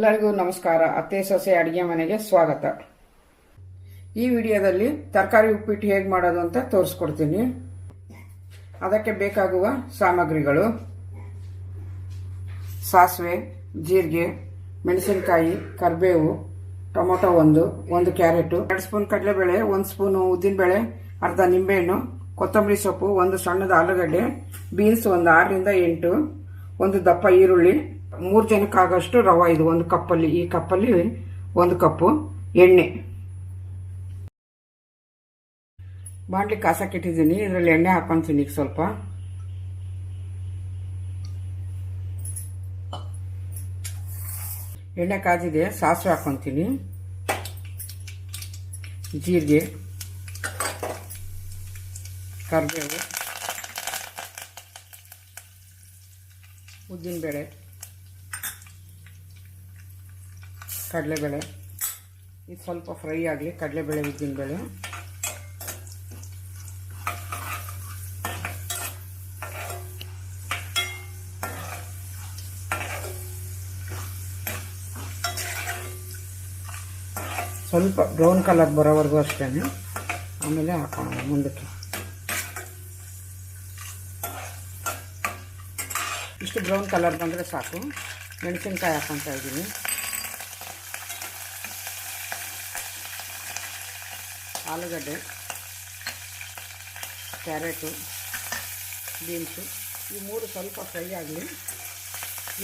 ಎಲ್ಲರಿಗೂ ನಮಸ್ಕಾರ. ಅತ್ತೆ, ಸೊಸೆ, ಅಡಿಗೆ ಮನೆಗೆ ಸ್ವಾಗತ. ಈ ವಿಡಿಯೋದಲ್ಲಿ ತರಕಾರಿ ಉಪ್ಪಿಟ್ಟು ಹೇಗೆ ಮಾಡೋದು ಅಂತ ತೋರಿಸ್ಕೊಡ್ತೀನಿ. ಅದಕ್ಕೆ ಬೇಕಾಗುವ ಸಾಮಗ್ರಿಗಳು. ಸಾಸಿವೆ, ಜೀರಿಗೆ, ಮೆಣಸಿನಕಾಯಿ, ಕರಿಬೇವು, ಟೊಮೊಟೊ ಒಂದು ಒಂದು ಕ್ಯಾರೆಟು, ಎರಡು ಸ್ಪೂನ್ ಕಡಲೆಬೇಳೆ, ಒಂದು ಸ್ಪೂನು ಉದ್ದಿನಬೇಳೆ, ಅರ್ಧ ನಿಂಬೆಹಣ್ಣು, ಕೊತ್ತಂಬರಿ ಸೊಪ್ಪು, ಒಂದು ಸಣ್ಣದ ಆಲೂಗಡ್ಡೆ, ಬೀನ್ಸ್ ಒಂದು ಆರರಿಂದ ಎಂಟು, ಒಂದು ದಪ್ಪ ಈರುಳ್ಳಿ ಮೂರು ಜನಕ್ಕಾಗಷ್ಟು ರವೆ ಇದು ಒಂದು ಕಪ್ಪಲ್ಲಿ, ಈ ಕಪ್ಪಲ್ಲಿ ಒಂದು ಕಪ್ಪು ಎಣ್ಣೆ. ಬಾಂಡ್ಲಿ ಕಾಸಕ್ಕಿಟ್ಟಿದ್ದೀನಿ ಇದರಲ್ಲಿ ಎಣ್ಣೆ ಹಾಕೊಂತೀನಿ ಈಗ ಸ್ವಲ್ಪ. ಎಣ್ಣೆ ಕಾದಿದೆ ಸಾಸಿವೆ ಹಾಕೊತೀನಿ. ಜೀರಿಗೆ, ಕರಿಬೇವು, ಉದ್ದಿನಬೇಳೆ. ಕಡಲೆಬೇಳೆ. ಇದು ಸ್ವಲ್ಪ ಫ್ರೈ ಆಗಲಿ, ಕಡಲೆಬೇಳೆ ಉದ್ದಿನಬೇಳೆ ಸ್ವಲ್ಪ ಬ್ರೌನ್ ಕಲರ್ ಬರೋವರೆಗೂ ಅಷ್ಟೇ ಆಮೇಲೆ ಹಾಕೋಣ ಮುಂದಕ್ಕೆ. ಇಷ್ಟು ಬ್ರೌನ್ ಕಲರ್ ಬಂದರೆ ಸಾಕು. ಮೆಣಸಿನ್ಕಾಯಿ ಹಾಕೊತಾ ಇದ್ದೀನಿ. ಆಲೂಗಡ್ಡೆ, ಕ್ಯಾರೆಟು, ಬೀನ್ಸು, ಈ ಮೂರು ಸ್ವಲ್ಪ ಫ್ರೈ ಆಗಲಿ.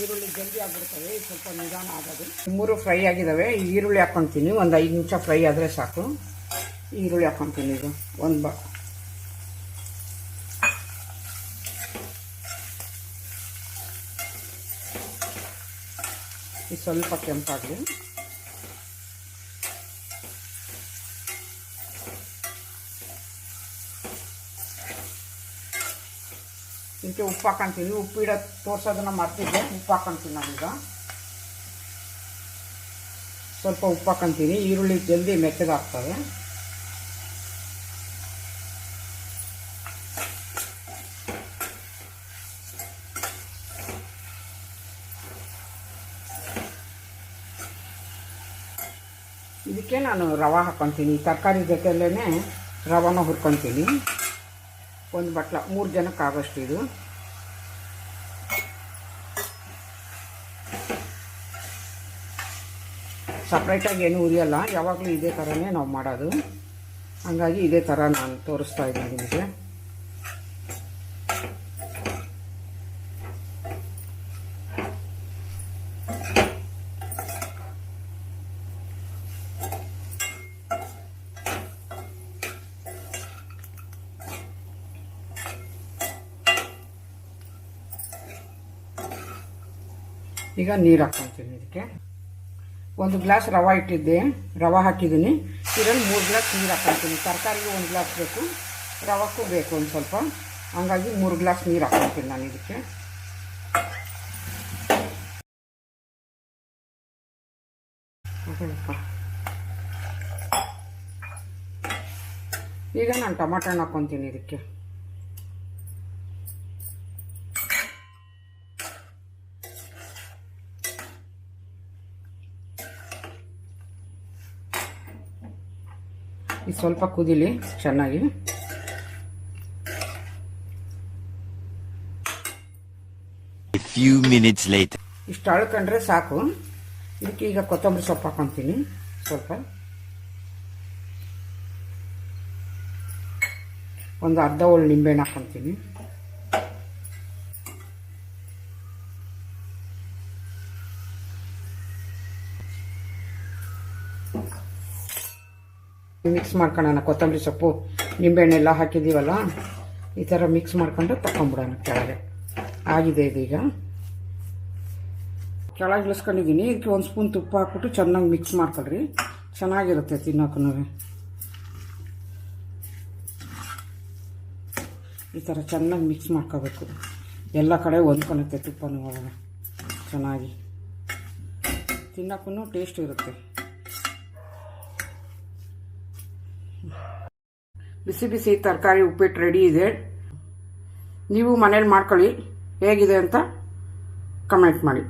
ಈರುಳ್ಳಿ ಜಲ್ದಿ ಆಗಿಬಿಡ್ತವೆ ಸ್ವಲ್ಪ ನಿಧಾನ ಆಗೋದು. ಮೂರು ಫ್ರೈ ಆಗಿದ್ದಾವೆ ಈರುಳ್ಳಿ ಹಾಕ್ಕೊತೀನಿ ಒಂದು ಐದು ನಿಮಿಷ ಫ್ರೈ ಆದರೆ ಸಾಕು. ಈರುಳ್ಳಿ ಹಾಕ್ಕೊತೀನಿ ಇದು ಒಂದು ಬಾ ಇದು ಸ್ವಲ್ಪ ಕೆಂಪಾಗಲಿ. ಇದಕ್ಕೆ ಉಪ್ಪು ಹಾಕೊಂತೀನಿ ಉಪ್ಪು ಇಡೋ ತೋರ್ಸೋದನ್ನ ಮರ್ತಿದ್ದೆ ಉಪ್ಪು ಹಾಕೊಂತೀನಿ ನಾನೀಗ ಸ್ವಲ್ಪ ಉಪ್ಪು ಹಾಕೊಂತೀನಿ ಈರುಳ್ಳಿ ಜಲ್ದಿ ಮೆತ್ತಗಾಗ್ತವೆ. ಇದಕ್ಕೆ ನಾನು ರವೆ ಹಾಕ್ಕೊತೀನಿ ತರಕಾರಿ ಜೊತೆಯಲ್ಲೇ ರವಾನ ಹುರ್ಕೊತೀನಿ. ಒಂದು ಬಟ್ಲ, ಮೂರು ಜನಕ್ಕೆ ಆಗೋಷ್ಟು ಇದು. ಸಪ್ರೇಟಾಗಿ ಏನು ಉರಿಯಲ್ಲ. ಯಾವಾಗಲೂ ಇದೇ ಥರನೇ ನಾವು ಮಾಡೋದು. ಹಂಗಾಗಿ ಇದೇ ಥರ ನಾನು ತೋರಿಸ್ತಾ ಇದ್ದೀನಿ ನಿಮಗೆ. ಈಗ ನೀರು ಹಾಕ್ಕೊತೀನಿ ಇದಕ್ಕೆ. ಒಂದು ಗ್ಲಾಸ್ ರವೆ ಇಟ್ಟಿದ್ದೆ. ರವೆ ಹಾಕಿದ್ದೀನಿ. ಇದರಲ್ಲಿ ಮೂರು ಗ್ಲಾಸ್ ನೀರು ಹಾಕ್ಕೊತೀನಿ ತರಕಾರಿಗೆ ಒಂದು ಗ್ಲಾಸ್ ಬೇಕು. ರವಕ್ಕೂ ಬೇಕು ಒಂದು ಸ್ವಲ್ಪ. ಹಂಗಾಗಿ ಮೂರು ಗ್ಲಾಸ್ ನೀರು ಹಾಕ್ಕೊತೀನಿ ನಾನು ಇದಕ್ಕೆ. ಈಗ ನಾನು ಟೊಮಾಟೊ ಹಣ್ಣು ಹಾಕ್ಕೊತೀನಿ ಇದಕ್ಕೆ. ಇದು ಸ್ವಲ್ಪ ಕುದಿಲಿ ಚೆನ್ನಾಗಿ. Few minutes light. ಇಷ್ಟು ಅಳ್ಕೊಂಡ್ರೆ ಸಾಕು. ಇದಕ್ಕೆ ಈಗ ಕೊತ್ತಂಬರಿ ಸೊಪ್ಪು ಹಾಕೊತೀನಿ ಸ್ವಲ್ಪ. ಒಂದು ಅರ್ಧ ಹೋಳು ನಿಂಬೆಹಣ್ಣು ಹಾಕೊತೀನಿ. ಮಿಕ್ಸ್ ಮಾಡ್ಕೊಳ್ಳೋಣ ಕೊತ್ತಂಬರಿ ಸೊಪ್ಪು, ನಿಂಬೆಹಣ್ಣೆಲ್ಲ ಹಾಕಿದ್ದೀವಲ್ಲ, ಈ ಥರ ಮಿಕ್ಸ್ ಮಾಡ್ಕೊಂಡು ತಗೊಂಬಿಡೋಣ ಕೆಳಗೆ. ಆಗಿದೆ ಇದೀಗ. ಕೆಳಗೆ ಇಳಿಸ್ಕೊಂಡಿದ್ದೀನಿ. ಇದಕ್ಕೆ ಒಂದು ಸ್ಪೂನ್ ತುಪ್ಪ ಹಾಕ್ಬಿಟ್ಟು ಚೆನ್ನಾಗಿ ಮಿಕ್ಸ್ ಮಾಡ್ಕೊಳ್ರಿ. ಚೆನ್ನಾಗಿರುತ್ತೆ ತಿನ್ನೋಕ್ಕೂ ಈ ಥರ ಚೆನ್ನಾಗಿ ಮಿಕ್ಸ್ ಮಾಡ್ಕೋಬೇಕು ಎಲ್ಲ ಕಡೆ ಹೊಂದ್ಕೊಳುತ್ತೆ ತುಪ್ಪನೂ ಒಳಗೆ. ಚೆನ್ನಾಗಿ. ತಿನ್ನೋಕ್ಕೂ ಟೇಸ್ಟ್ ಇರುತ್ತೆ. ಬಿಸಿ ಬಿಸಿ ತರಕಾರಿ ಉಪ್ಪಿಟ್ಟು ರೆಡಿ ಇದೆ. ನೀವು ಮನೇಲಿ ಮಾಡ್ಕೊಳ್ಳಿ. ಹೇಗಿದೆ ಅಂತ ಕಮೆಂಟ್ ಮಾಡಿ.